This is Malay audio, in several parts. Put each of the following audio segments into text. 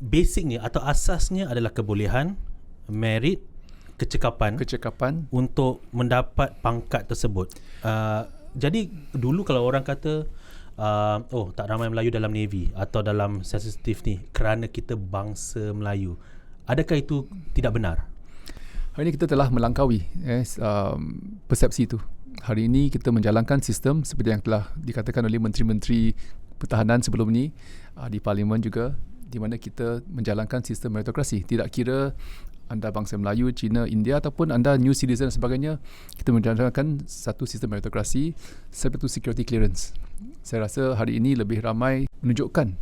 basicnya atau asasnya adalah kebolehan, merit, kecekapan Kecekapan untuk mendapat pangkat tersebut. Uh, jadi dulu kalau orang kata uh, oh tak ramai Melayu dalam navy atau dalam sensitif ni kerana kita bangsa Melayu. Adakah itu tidak benar? Hari ini kita telah melangkaui eh, um, persepsi itu. Hari ini kita menjalankan sistem seperti yang telah dikatakan oleh menteri-menteri pertahanan sebelum ini uh, di parlimen juga di mana kita menjalankan sistem meritokrasi. Tidak kira anda bangsa Melayu, Cina, India ataupun anda new citizen dan sebagainya, kita menjalankan satu sistem meritokrasi seperti security clearance. Saya rasa hari ini lebih ramai menunjukkan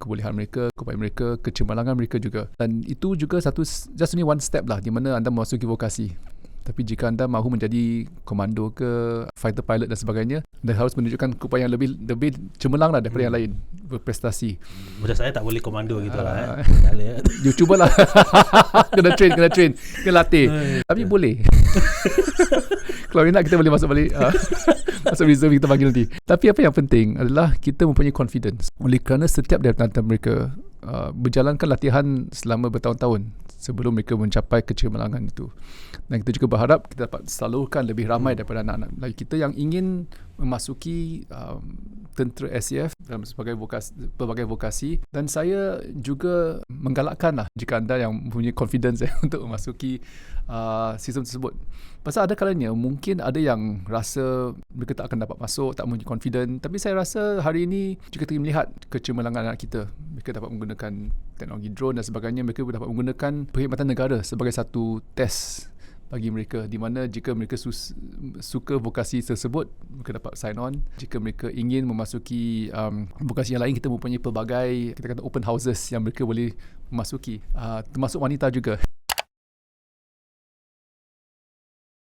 kebolehan mereka, keupayaan mereka, kecemerlangan mereka juga. Dan itu juga satu just only one step lah di mana anda memasuki vokasi. Tapi jika anda mahu menjadi komando ke fighter pilot dan sebagainya, anda harus menunjukkan keupayaan yang lebih lebih cemerlang lah daripada hmm. yang lain berprestasi. Macam saya tak boleh komando gitu lah. Ah. Eh. You cubalah. kena train, kena train, kena latih. Tapi boleh. Kalau nak kita boleh masuk balik. Uh, masuk reserve kita panggil nanti. Tapi apa yang penting adalah kita mempunyai confidence. Oleh kerana setiap dari antara mereka uh, berjalankan latihan selama bertahun-tahun sebelum mereka mencapai kecemerlangan itu. Dan kita juga berharap kita dapat salurkan lebih ramai daripada anak-anak Melayu kita yang ingin memasuki um, tentera SAF dalam sebagai vokasi, pelbagai vokasi dan saya juga menggalakkan lah jika anda yang mempunyai confidence eh, untuk memasuki uh, sistem tersebut. Pasal ada kalanya mungkin ada yang rasa mereka tak akan dapat masuk, tak mempunyai confident. Tapi saya rasa hari ini jika kita melihat kecemerlangan anak kita, mereka dapat menggunakan teknologi drone dan sebagainya, mereka dapat menggunakan perkhidmatan negara sebagai satu test bagi mereka di mana jika mereka sus, suka vokasi tersebut mereka dapat sign on. Jika mereka ingin memasuki um, vokasi yang lain kita mempunyai pelbagai kita kata open houses yang mereka boleh memasuki. Uh, termasuk wanita juga